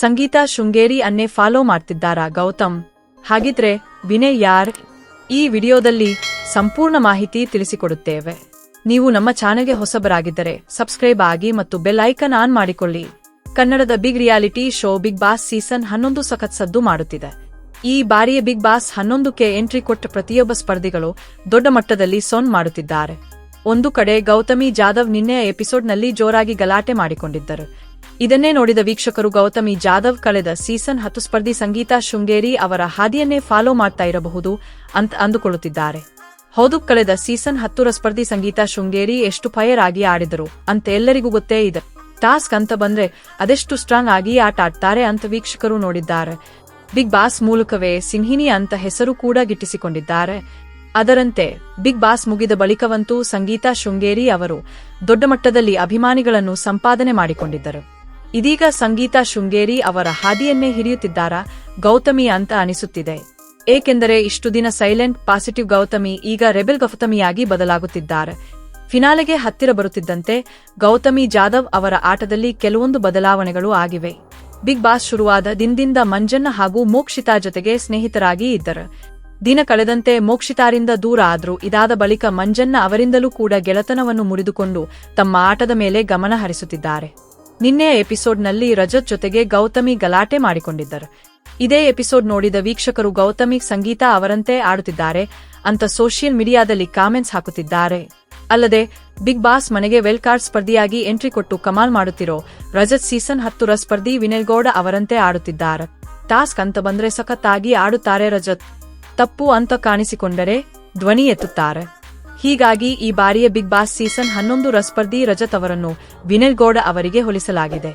ಸಂಗೀತ ಶೃಂಗೇರಿ ಅನ್ನೇ ಫಾಲೋ ಮಾಡ್ತಿದ್ದಾರಾ ಗೌತಮ್? ಹಾಗಿದ್ರೆ ವಿನಯ್ ಯಾರ್? ಈ ವಿಡಿಯೋದಲ್ಲಿ ಸಂಪೂರ್ಣ ಮಾಹಿತಿ ತಿಳಿಸಿಕೊಡುತ್ತೇವೆ. ನೀವು ನಮ್ಮ ಚಾನೆಲ್ಗೆ ಹೊಸಬರಾಗಿದ್ದರೆ ಸಬ್ಸ್ಕ್ರೈಬ್ ಆಗಿ ಮತ್ತು ಬೆಲ್ ಐಕನ್ ಆನ್ ಮಾಡಿಕೊಳ್ಳಿ. ಕನ್ನಡದ big reality show big boss season ಹನ್ನೊಂದು ಸಖತ್ ಸದ್ದು ಮಾಡುತ್ತಿದೆ. ಈ ಬಾರಿಯ ಬಿಗ್ ಬಾಸ್ ಹನ್ನೊಂದಕ್ಕೆ ಎಂಟ್ರಿ ಕೊಟ್ಟ ಪ್ರತಿಯೊಬ್ಬ ಸ್ಪರ್ಧಿಗಳು ದೊಡ್ಡ ಮಟ್ಟದಲ್ಲಿ ಸೊನ್ ಮಾಡುತ್ತಿದ್ದಾರೆ. ಒಂದು ಕಡೆ ಗೌತಮಿ ಜಾಧವ್ ನಿನ್ನೆಯ ಎಪಿಸೋಡ್ನಲ್ಲಿ ಜೋರಾಗಿ ಗಲಾಟೆ ಮಾಡಿಕೊಂಡಿದ್ದರು. ಇದನ್ನೇ ನೋಡಿದ ವೀಕ್ಷಕರು ಗೌತಮಿ ಜಾಧವ್ ಕಳೆದ ಸೀಸನ್ ಹತ್ತು ಸ್ಪರ್ಧಿ ಸಂಗೀತಾ ಶೃಂಗೇರಿ ಅವರ ಹಾದಿಯನ್ನೇ ಫಾಲೋ ಮಾಡ್ತಾ ಇರಬಹುದು ಅಂತ ಅಂದುಕೊಳ್ಳುತ್ತಿದ್ದಾರೆ. ಹೌದು, ಕಳೆದ ಸೀಸನ್ ಹತ್ತುರ ಸ್ಪರ್ಧಿ ಸಂಗೀತ ಶೃಂಗೇರಿ ಎಷ್ಟು ಫೈರ್ ಆಗಿ ಆಡಿದರು ಅಂತ ಎಲ್ಲರಿಗೂ ಗೊತ್ತೇ ಇದೆ. ಟಾಸ್ಕ್ ಅಂತ ಬಂದ್ರೆ ಅದೆಷ್ಟು ಸ್ಟ್ರಾಂಗ್ ಆಗಿ ಆಟ ಆಡ್ತಾರೆ ಅಂತ ವೀಕ್ಷಕರು ನೋಡಿದ್ದಾರೆ. ಬಿಗ್ ಬಾಸ್ ಮೂಲಕವೇ ಸಿಂಹಿನಿ ಅಂತ ಹೆಸರು ಕೂಡ ಗಿಟ್ಟಿಸಿಕೊಂಡಿದ್ದಾರೆ. ಅದರಂತೆ ಬಿಗ್ ಬಾಸ್ ಮುಗಿದ ಬಳಿಕವಂತೂ ಸಂಗೀತಾ ಶೃಂಗೇರಿ ಅವರು ದೊಡ್ಡ ಮಟ್ಟದಲ್ಲಿ ಅಭಿಮಾನಿಗಳನ್ನು ಸಂಪಾದನೆ ಮಾಡಿಕೊಂಡಿದ್ದರು. ಇದೀಗ ಸಂಗೀತ ಶೃಂಗೇರಿ ಅವರ ಹಾದಿಯನ್ನೇ ಹಿರಿಯುತ್ತಿದ್ದಾರಾ ಗೌತಮಿ ಅಂತ ಅನಿಸುತ್ತಿದೆ. ಏಕೆಂದರೆ ಇಷ್ಟು ದಿನ ಸೈಲೆಂಟ್ ಪಾಸಿಟಿವ್ ಗೌತಮಿ ಈಗ ರೆಬೆಲ್ ಗೌತಮಿಯಾಗಿ ಬದಲಾಗುತ್ತಿದ್ದಾರೆ. ಫಿನಾಲೆಗೆ ಹತ್ತಿರ ಬರುತ್ತಿದ್ದಂತೆ ಗೌತಮಿ ಜಾಧವ್ ಅವರ ಆಟದಲ್ಲಿ ಕೆಲವೊಂದು ಬದಲಾವಣೆಗಳು ಆಗಿವೆ. ಬಿಗ್ ಬಾಸ್ ಶುರುವಾದ ದಿನದಿಂದ ಮಂಜನ್ನ ಹಾಗೂ ಮೋಕ್ಷಿತಾ ಜೊತೆಗೆ ಸ್ನೇಹಿತರಾಗಿ ಇದ್ದರು. ದಿನ ಕಳೆದಂತೆ ಮೋಕ್ಷಿತಾರಿಂದ ದೂರ ಆದರೂ ಇದಾದ ಬಳಿಕ ಮಂಜನ್ನ ಅವರಿಂದಲೂ ಕೂಡ ಗೆಳೆತನವನ್ನು ಮುರಿದುಕೊಂಡು ತಮ್ಮ ಆಟದ ಮೇಲೆ ಗಮನ ಹರಿಸುತ್ತಿದ್ದಾರೆ. ನಿನ್ನೆಯ ಎಪಿಸೋಡ್ನಲ್ಲಿ ರಜತ್ ಜೊತೆಗೆ ಗೌತಮಿ ಗಲಾಟೆ ಮಾಡಿಕೊಂಡಿದ್ದರು. ಇದೇ ಎಪಿಸೋಡ್ ನೋಡಿದ ವೀಕ್ಷಕರು ಗೌತಮಿ ಸಂಗೀತ ಅವರಂತೆ ಆಡುತ್ತಿದ್ದಾರೆ. ಅಂತ ಸೋಷಿಯಲ್ ಮೀಡಿಯಾದಲ್ಲಿ ಕಾಮೆಂಟ್ಸ್ ಹಾಕುತ್ತಿದ್ದಾರೆ. ಅಲ್ಲದೆ, ಬಿಗ್ ಬಾಸ್ ಮನೆಗೆ ವೆಲ್ ಕಾರ್ಡ್ ಸ್ಪರ್ಧಿಯಾಗಿ ಎಂಟ್ರಿ ಕೊಟ್ಟು ಕಮಾಲ್ ಮಾಡುತ್ತಿರೋ ರಜತ್ ಸೀಸನ್ ಹತ್ತರ ಸ್ಪರ್ಧಿ ವಿನಯ್ ಗೌಡ ಅವರಂತೆ ಆಡುತ್ತಿದ್ದಾರೆ. ಟಾಸ್ಕ್ ಅಂತ ಬಂದ್ರೆ ಸಖತ್ತಾಗಿ ಆಡುತ್ತಾರೆ ರಜತ್. ತಪ್ಪು ಅಂತ ಕಾಣಿಸಿಕೊಂಡರೆ ಧ್ವನಿ ಎತ್ತುತ್ತಾರೆ. ಹೀಗಾಗಿ ಈ ಬಾರಿಯ ಬಿಗ್ ಬಾಸ್ ಸೀಸನ್ ಹನ್ನೊಂದು ರಸ್ಪರ್ಧಿ ರಜತ್ ಅವರನ್ನು ವಿನಯ್ ಗೌಡ ಅವರಿಗೆ ಹೋಲಿಸಲಾಗಿದೆ.